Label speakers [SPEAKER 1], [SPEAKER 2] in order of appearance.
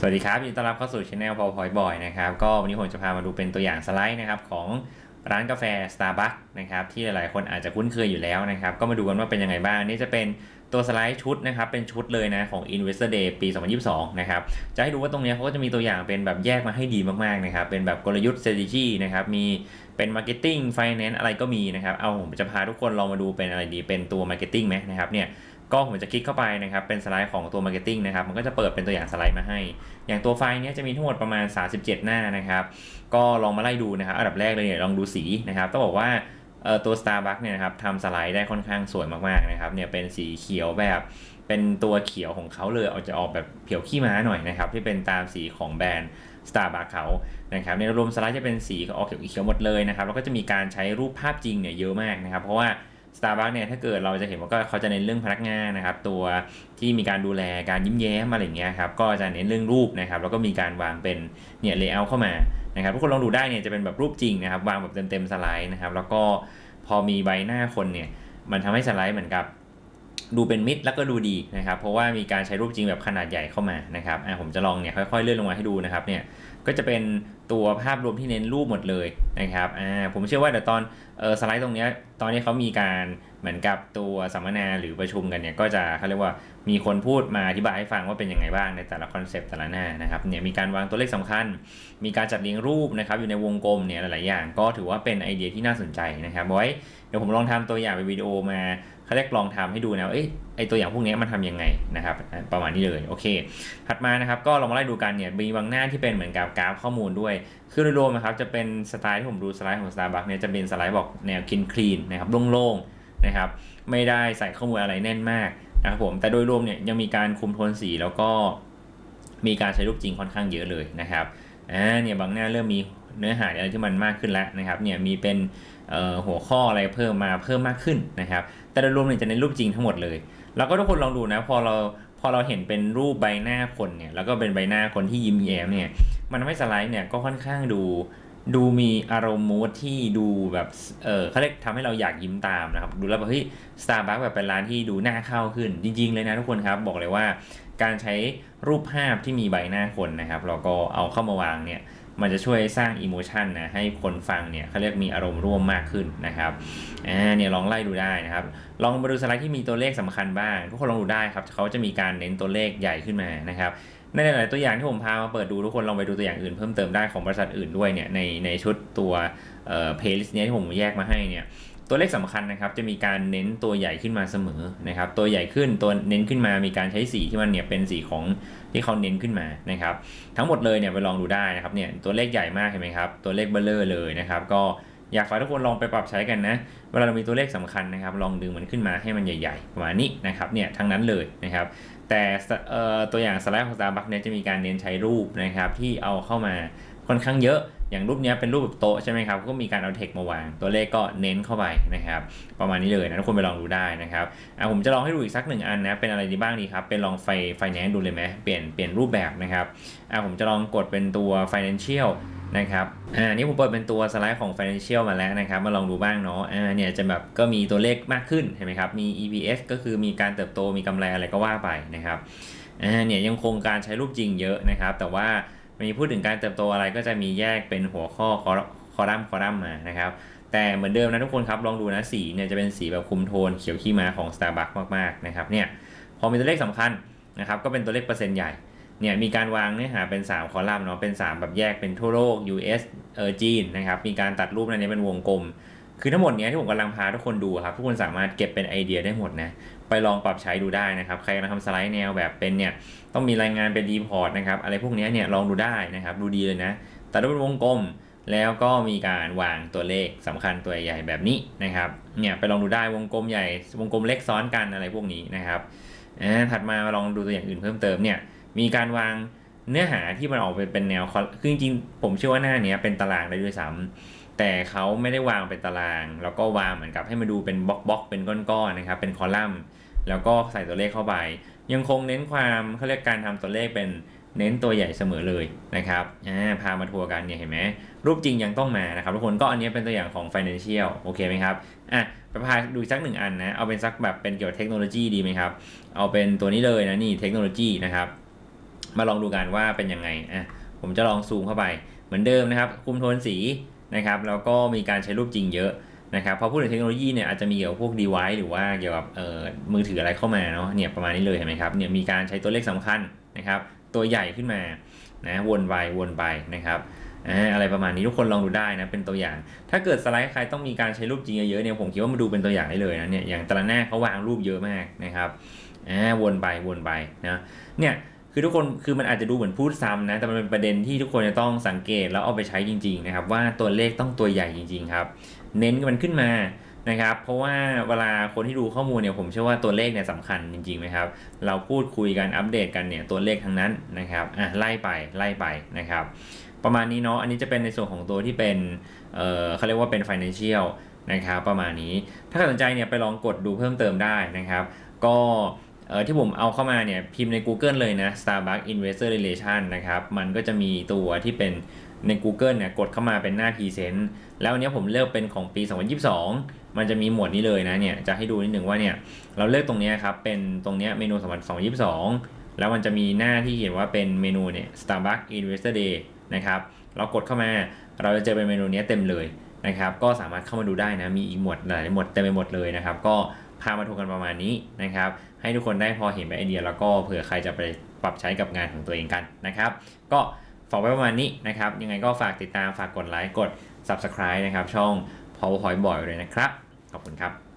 [SPEAKER 1] สวัสดีครับยินดีต้อนรับเข้าสู่ช anel พอพอยบอยนะครับก็วันนี้ผมจะพามาดูเป็นตัวอย่างสไลด์นะครับของร้านกาแฟ Starbucks นะครับที่หลายๆคนอาจจะคุ้นเคยอยู่แล้วนะครับก็มาดูกันว่าเป็นยังไงบ้างนี่จะเป็นตัวสไลด์ชุดนะครับเป็นชุดเลยนะของ Investor Day ปี 2022 นะครับจะให้ดูว่าตรงเนี้ยเขาก็จะมีตัวอย่างเป็นแบบแยกมาให้ดีมากๆนะครับเป็นแบบกลยุทธ์ strategy นะครับมีเป็น marketing finance อะไรก็มีนะครับเอาผมจะพาทุกคนลองมาดูเป็นอะไรดีเป็นตัว marketing ไหมนะครับเนี่ย ก็ผมจะคลิกเข้าไปนะครับ เป็นสไลด์ของตัว marketing นะครับ มันก็จะเปิดเป็นตัวอย่างสไลด์มาให้ อย่างตัวไฟล์นี้จะมีทั้งหมดประมาณ 37 หน้านะครับ ก็ลองมาไล่ดูนะครับ อันดับแรกเลยเนี่ยลองดูสีนะครับ ต้องบอกว่าตัว Starbucks เนี่ยนะครับทำสไลด์ได้ค่อนข้างสวยมากๆนะครับ เนี่ยเป็นสีเขียวแบบเป็นตัวเขียวของเขาเลยเอาจะออกแบบเขียวขี้ม้าหน่อยนะครับ ที่เป็นตามสีของแบรนด์ Starbucks เขานะครับในรวมสไลด์จะเป็นสีออกเขียวเขียวหมดเลยนะครับแล้วก็จะมีการใช้รูปภาพจริงเนี่ยเยอะมากนะครับ เพราะว่า สตาร์บัคเนี่ยถ้าเกิดเราจะเห็นว่าก็เขาจะเน้นเรื่องพนักงานนะครับ ตัวที่มีการดูแลการยิ้มแย้มอะไรเงี้ยครับก็จะเน้นเรื่องรูปนะครับ แล้วก็มีการวางเป็นเนี่ยเลเยอร์เข้ามานะครับทุกคนลองดูได้เนี่ยจะเป็นแบบรูปจริงนะครับ วางแบบเต็มๆสไลด์นะครับ แล้วก็พอมีใบหน้าคนเนี่ยมันทำให้สไลด์เหมือนกับ ดูเป็นมิตรแล้วก็ดูดีนะครับ เพราะว่ามีการใช้รูปจริงแบบขนาดใหญ่เข้ามานะครับอะผมจะลองเนี่ยค่อยๆเลื่อนลงมาให้ดูนะครับเนี่ยก็จะเป็นตัวภาพรวมที่เน้นรูปหมดเลยนะครับอ่าผมเชื่อว่าเดี๋ยวตอนเออสไลด์ตรงนี้ตอนนี้เขามีการเหมือนกับตัวสัมมนาหรือประชุมกันเนี่ยก็จะเขาเรียกว่ามีคนพูดมาอธิบายให้ฟังว่าเป็นยังไงบ้างในแต่ละคอนเซปต์แต่ละหน้านะครับเนี่ยมีการวางตัวเลขสำคัญ มีการจัดเรียงรูปนะครับอยู่ในวงกลมเนี่ยหลายๆอย่าง ก็ถือว่าเป็นไอเดียที่น่าสนใจนะครับไว้เดี๋ยวผมลองทำตัวอย่างเป็นวิดีโอมา เขาเรียกลองทำให้ดูนะว่าเอ้ยไอตัวอย่างพวกนี้มันทำยังไงนะครับ ประมาณนี้เลยโอเค ถัดมานะครับก็ลองมาไล่ดูกันเนี่ยมีบางหน้าที่เป็นเหมือนกับกราฟข้อมูลด้วย คือโดยรวมนะครับจะเป็นสไตล์ที่ผมดูสไลด์ของ Starbucks เนี่ยจะเป็นสไลด์บอกแนวคินคลีนนะครับโล่งๆนะครับไม่ได้ใส่ข้อมูลอะไรแน่นมากนะครับผมแต่โดยรวมเนี่ยยังมีการคุมโทนสีแล้วก็มีการใช้รูปจริงค่อนข้างเยอะเลยนะครับอ่าเนี่ยบางหน้าเริ่มมี เนื้อหาอะไรที่มันมากขึ้นแล้วนะครับเนี่ยมีเป็นหัวข้ออะไรเพิ่มมาเพิ่มมากขึ้นนะครับ แต่โดยรวมเนี่ยจะเน้นรูปจริงทั้งหมดเลย แล้วก็ทุกคนลองดูนะพอเราพอเราเห็นเป็นรูปใบหน้าคนเนี่ยแล้วก็เป็นใบหน้าคนที่ยิ้มแย้มเนี่ยมันทำให้สไลด์เนี่ยก็ค่อนข้างดูดูมีอารมณ์มูดที่ดูแบบ เออเขาเรียกทำให้เราอยากยิ้มตามนะครับ ดูแล้วแบบเฮ้ยสตาร์บัคแบบเป็นร้านที่ดูน่าเข้าขึ้น จริง ๆ เลยนะทุกคนครับ บอกเลยว่า การใช้รูปภาพที่มีใบหน้าคนนะครับแล้วก็เอาเข้ามาวางเนี่ย มันจะช่วยสร้างอิโมชันนะให้คนฟังเนี่ยเขาเรียกมีอารมณ์ร่วมมากขึ้นนะครับอ่าเนี่ยลองไล่ดูได้นะครับ ลองมาดูสไลด์ที่มีตัวเลขสำคัญบ้าง ทุกคนลองดูได้ครับเขาจะมีการเน้นตัวเลขใหญ่ขึ้นมานะครับในหลายๆตัวอย่างที่ผมพามาเปิดดูทุกคนลองไปดูตัวอย่างอื่นเพิ่มเติมได้ของบริษัทอื่นด้วยเนี่ยในในชุดตัวเอ่อเพลย์ลิสต์นี้ยที่ผมแยกมาให้เนี่ย ตัวเลขสำคัญนะครับจะมีการเน้นตัวใหญ่ขึ้นมาเสมอนะครับตัวใหญ่ขึ้นตัวเน้นขึ้นมามีการใช้สีที่มันเนี่ยเป็นสีของที่เขาเน้นขึ้นมานะครับทั้งหมดเลยเนี่ยไปลองดูได้นะครับเนี่ยตัวเลขใหญ่มากเห็นไหมครับตัวเลขเบลเลอร์เลยนะครับก็อยากฝากทุกคนลองไปปรับใช้กันนะ เวลาเรามีตัวเลขสำคัญนะครับ ลองดึงมันขึ้นมาให้มันใหญ่ๆ ประมาณนี้นะครับเนี่ยทั้งนั้นเลยนะครับ แต่ตัวอย่างสไลด์ของ Starbucks เนี่ยจะมีการเน้นใช้รูปนะครับที่เอาเข้ามาค่อนข้างเยอะ อย่างรูปนี้เป็นรูปแบบโต๊ะใช่ไหมครับ ก็มีการเอาเทคมาวาง ตัวเลขก็เน้นเข้าไปนะครับ ประมาณนี้เลยนะทุกคนไปลองดูได้นะครับอะผมจะลองให้ดูอีกสักหนึ่งอันนะ เป็นอะไรดีบ้างดีครับ เป็นลองไฟไฟแนนซ์ดูเลยไหมเปลี่ยนเปลี่ยนรูปแบบนะครับอะผมจะลองกดเป็นตัว financial นะครับ อ่า นี่ผมเปิดเป็นตัวสไลด์ของ Financial มาแล้วนะครับ มาลองดูบ้างเนาะ อ่า เนี่ยจะแบบก็มีตัวเลขมากขึ้นเห็นไหมครับ มี EPS ก็คือมีการเติบโต มีกำไรอะไรก็ว่าไปนะครับ อ่า เนี่ยยังคงการใช้รูปจริงเยอะนะครับ แต่ว่า มีพูดถึงการเติบโตอะไรก็จะมีแยกเป็นหัวข้อคอลัมน์คอลัมน์มานะครับแต่เหมือนเดิมนะทุกคนครับลองดูนะสีเนี่ยจะเป็นสีแบบคุมโทนเขียวขี้ม้าของ Starbucks มากๆนะครับเนี่ยพอมีตัวเลขสำคัญนะครับก็เป็นตัวเลขเปอร์เซ็นต์ใหญ่เนี่ยมีการวางเนื้อหาเป็น 3 คอลัมน์เนาะเป็น 3 แบบแยกเป็นทั่วโลก US เออจีนนะครับมีการตัดรูปในนี้เป็นวงกลม คือทั้งหมดเนี้ยที่ผมกำลังพาทุกคนดูครับ ทุกคนสามารถเก็บเป็นไอเดียได้หมดนะ ไปลองปรับใช้ดูได้นะครับ ใครกำลังทำสไลด์แนวแบบเป็นเนี่ย ต้องมีรายงานเป็นรีพอร์ตนะครับ อะไรพวกนี้เนี่ยลองดูได้นะครับ ดูดีเลยนะ แตัดรูปเป็นวงกลม แล้วก็มีการวางตัวเลขสำคัญตัวใหญ่แบบนี้นะครับ เนี่ยไปลองดูได้วงกลมใหญ่ วงกลมเล็กซ้อนกันอะไรพวกนี้นะครับอ่าถัดมาลองดูตัวอย่างอื่นเพิ่มเติมเนี่ย มีการวางเนื้อหาที่มันออกไปเป็นแนว คือจริงๆผมเชื่อว่าหน้าเนี้ยเป็นตารางได้ด้วยซ้ำ แต่เขาไม่ได้วางเป็นตาราง แล้วก็วางเหมือนกับให้มาดูเป็นบล็อกบล็อกเป็นก้อนๆนะครับ เป็นคอลัมน์ แล้วก็ใส่ตัวเลขเข้าไป ยังคงเน้นความเขาเรียกการทำตัวเลขเป็นเน้นตัวใหญ่เสมอเลยนะครับพามาทัวร์กันเนี่ยเห็นไหมรูปจริงยังต้องมานะครับทุกคนก็อันนี้เป็นตัวอย่างของ Financial โอเคไหมครับอะไปพาดูสักหนึ่งอันนะเอาเป็นสักแบบเป็นเกี่ยวกับเทคโนโลยีดีไหมครับ เอาเป็นตัวนี้เลยนะนี่เทคโนโลยีนะครับ มาลองดูกันว่าเป็นยังไงอะผมจะลองซูมเข้าไปเหมือนเดิมนะครับ คุมโทนสี นะครับแล้วก็มีการใช้รูปจริงเยอะนะครับพอพูดถึงเทคโนโลยีเนี่ยอาจจะมีเกี่ยวกับพวก device หรือว่าเกี่ยวกับเอ่อมือถืออะไรเข้ามาเนาะเนี่ยประมาณนี้เลยเห็นไหมครับเนี่ยมีการใช้ตัวเลขสำคัญนะครับตัวใหญ่ขึ้นมานะวนไปวนไปนะครับอ่าอะไรประมาณนี้ทุกคนลองดูได้นะเป็นตัวอย่าง ถ้าเกิดสไลด์ใครต้องมีการใช้รูปจริงเยอะๆเนี่ยผมคิดว่ามาดูเป็นตัวอย่างได้เลยนะเนี่ยอย่างแต่ละหน้าเขาวางรูปเยอะมากนะครับอ่าวนไปวนไปนะเนี่ย คือทุกคนคือมันอาจจะดูเหมือนพูดซ้ำนะ แต่มันเป็นประเด็นที่ทุกคนจะต้องสังเกตแล้วเอาไปใช้จริง ๆ นะครับ ว่าตัวเลขต้องตัวใหญ่จริง ๆ ครับ เน้นมันขึ้นมานะครับ เพราะว่าเวลาคนที่ดูข้อมูลเนี่ยผมเชื่อว่าตัวเลขเนี่ยสำคัญจริงๆนะครับ เราพูดคุยกันอัปเดตกันเนี่ยตัวเลขทั้งนั้นนะครับอะไล่ไปไล่ไปนะครับ ประมาณนี้เนาะอันนี้จะเป็นในส่วนของตัวที่เป็นเอ่อเขาเรียกว่าเป็น financial นะครับประมาณนี้ถ้าสนใจเนี่ยไปลองกดดูเพิ่มเติมได้นะครับ ก็ เอ่อที่ผมเอาเข้ามาเนี่ยพิมพ์ใน Google เลยนะ Starbucks Investor Relation นะครับ มันก็จะมีตัวที่เป็นใน Google เนี่ยกดเข้ามาเป็นหน้า Present แล้วอันเนี้ยผมเลือกเป็นของปี 2022 มันจะมีหมวดนี้เลยนะเนี่ยจะให้ดูนิดหนึ่งว่าเนี่ยเราเลือกตรงเนี้ยครับเป็นตรงเนี้ยเมนู2022 แล้วมันจะมีหน้าที่เขียนว่าเป็นเมนูเนี่ย Starbucks Investor Day นะครับเรากดเข้ามาเราจะเจอเป็นเมนูเนี้ยเต็มเลยนะครับก็สามารถเข้ามาดูได้นะมีอีกหมวดหลายหมวดเต็มไปหมดเลยนะครับก็พามาดูกันประมาณนี้นะครับ ให้ทุกคนได้พอเห็นไอเดีย แล้วก็เผื่อใครจะไปปรับใช้กับงานของตัวเองกันนะครับ ก็ฝากไว้ประมาณนี้นะครับ ยังไงก็ฝากติดตามฝากกดไลค์กด Subscribe นะครับ ช่อง PowerPoint Boy เลยนะครับ ขอบคุณครับ